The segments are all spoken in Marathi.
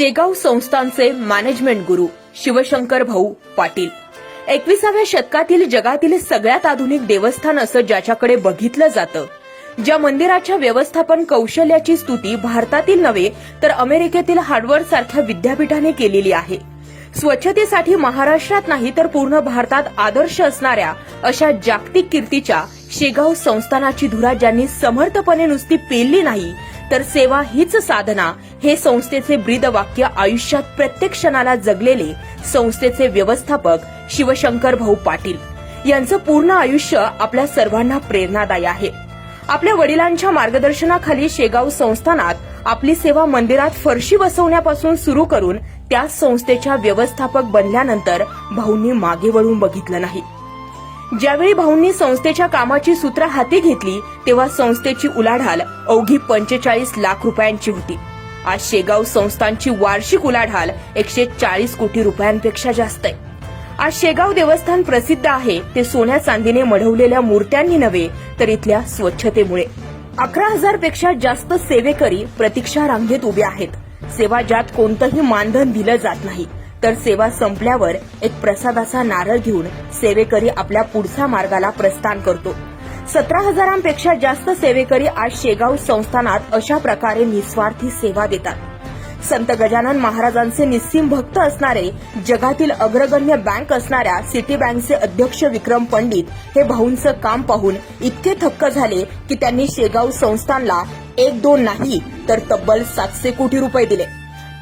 शेगाव संस्थांचे मॅनेजमेंट गुरु शिवशंकर भाऊ पाटील. एकविसाव्या शतकातील जगातील सगळ्यात आधुनिक देवस्थान असं ज्याच्याकडे बघितलं जातं ज्या मंदिराच्या व्यवस्थापन कौशल्याची स्तुती भारतातील नव्हे तर अमेरिकेतील हार्डवर्ड सारख्या विद्यापीठाने केलेली आहे. स्वच्छतेसाठी महाराष्ट्रात नाही तर पूर्ण भारतात आदर्श असणाऱ्या अशा जागतिक कीर्तीच्या शेगाव संस्थानाची धुरा ज्यांनी समर्थपणे नुसती पेलली नाही तर सेवा हीच साधना. हे संस्थेचे ब्रीद वाक्य आयुष्यात प्रत्येक क्षणाला जगलेले संस्थेचे व्यवस्थापक शिवशंकर भाऊ पाटील. यांचं पूर्ण आयुष्य आपल्या सर्वांना प्रेरणादायी आहे. आपल्या वडिलांच्या मार्गदर्शनाखाली शेगाव संस्थानात आपली सेवा मंदिरात फरशी बसवण्यापासून सुरू करून त्या संस्थेच्या व्यवस्थापक बनल्यानंतर भाऊंनी मागे वळून बघितलं नाही. ज्यावेळी भाऊंनी संस्थेच्या कामाची सूत्र हाती घेतली तेव्हा संस्थेची उलाढाल अवघी पंचेचाळीस लाख रुपयांची होती. आज शेगाव संस्थांची वार्षिक उलाढाल एकशे चाळीस कोटी रुपयांपेक्षा जास्त आहे. आज शेगाव देवस्थान प्रसिद्ध आहे ते सोन्या चांदीने मढवलेल्या मूर्त्यांनी नव्हे तर इथल्या स्वच्छतेमुळे. अकरा हजारपेक्षा जास्त सेवेकरी प्रतीक्षा रांगेत उभे आहेत. सेवा ज्यात कोणतंही मानधन दिलं जात नाही. तर सेवा संपल्यावर एक प्रसादाचा नारळ घेऊन सेवेकरी आपल्या पुढच्या मार्गाला प्रस्थान करतो. सतरा हजारांपेक्षा जास्त सेवेकरी आज शेगाव संस्थानात अशा प्रकारे निस्वार्थी सेवा देतात. संत गजानन महाराजांचे निस्सीम भक्त असणारे जगातील अग्रगण्य बँक असणाऱ्या सिटी बँकचे अध्यक्ष विक्रम पंडित हे भाऊंचं काम पाहून इतके थक्क झाले की त्यांनी शेगाव संस्थानला एक दोन नाही तर तब्बल सातशे कोटी रुपये दिले.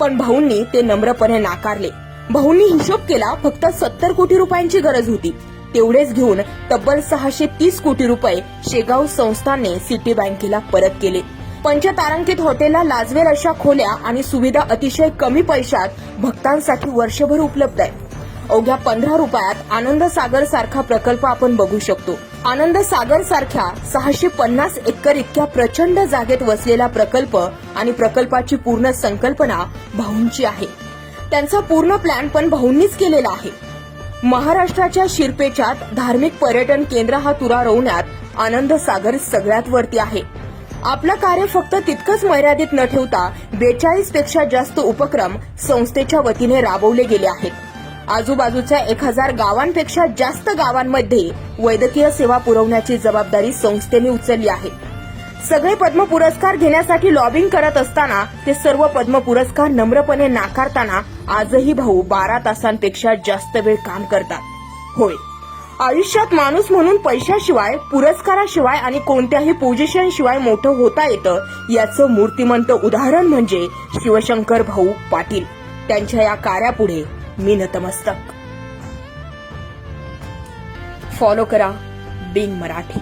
पण भाऊंनी ते नम्रपणे नाकारले. भाऊंनी हिशोब केला फक्त सत्तर कोटी रुपयांची गरज होती. तेवढेच घेऊन तब्बल सहाशे तीस कोटी रुपये शेगाव संस्थांनी सिटी बँकेला परत केले. पंचतारांकित हॉटेलला लाजवेल अशा खोल्या आणि सुविधा अतिशय कमी पैशात भक्तांसाठी वर्षभर उपलब्ध आहे अवघ्या पंधरा रुपयात आनंद सागर सारखा प्रकल्प आपण बघू शकतो. आनंद सागर सारख्या सहाशे पन्नास एकर इतक्या प्रचंड जागेत वसलेला प्रकल्प आणि प्रकल्पाची पूर्ण संकल्पना भाऊंची आहे. त्यांचा पूर्ण प्लॅन पण भाऊंनीच केलेला आहे. महाराष्ट्राच्या शिरपेचात धार्मिक पर्यटन केंद्र हा तुरा रोवण्यात आनंद सागर सगळ्यात वरती आहे. आपलं कार्य फक्त तितकंच मर्यादित न ठेवता बेचाळीसपेक्षा जास्त उपक्रम संस्थेच्या वतीने राबवले गेले आहेत. आजूबाजूच्या एक हजार गावांपेक्षा जास्त गावांमध्ये वैद्यकीय सेवा पुरवण्याची जबाबदारी संस्थेने उचलली आहे. सगळे पद्म पुरस्कार घेण्यासाठी लॉबिंग करत असताना ते सर्व पद्म पुरस्कार नम्रपणे नाकारताना आजही भाऊ बारा तासांपेक्षा जास्त वेळ काम करतात. होय. आयुष्यात माणूस म्हणून पैशाशिवाय पुरस्काराशिवाय आणि कोणत्याही पोझिशन शिवाय मोठं होता येतं याचं मूर्तिमंत उदाहरण म्हणजे शिवशंकर भाऊ पाटील. त्यांच्या या कार्यापुढे मी नतमस्तक फॉलो करा बिंग मराठी.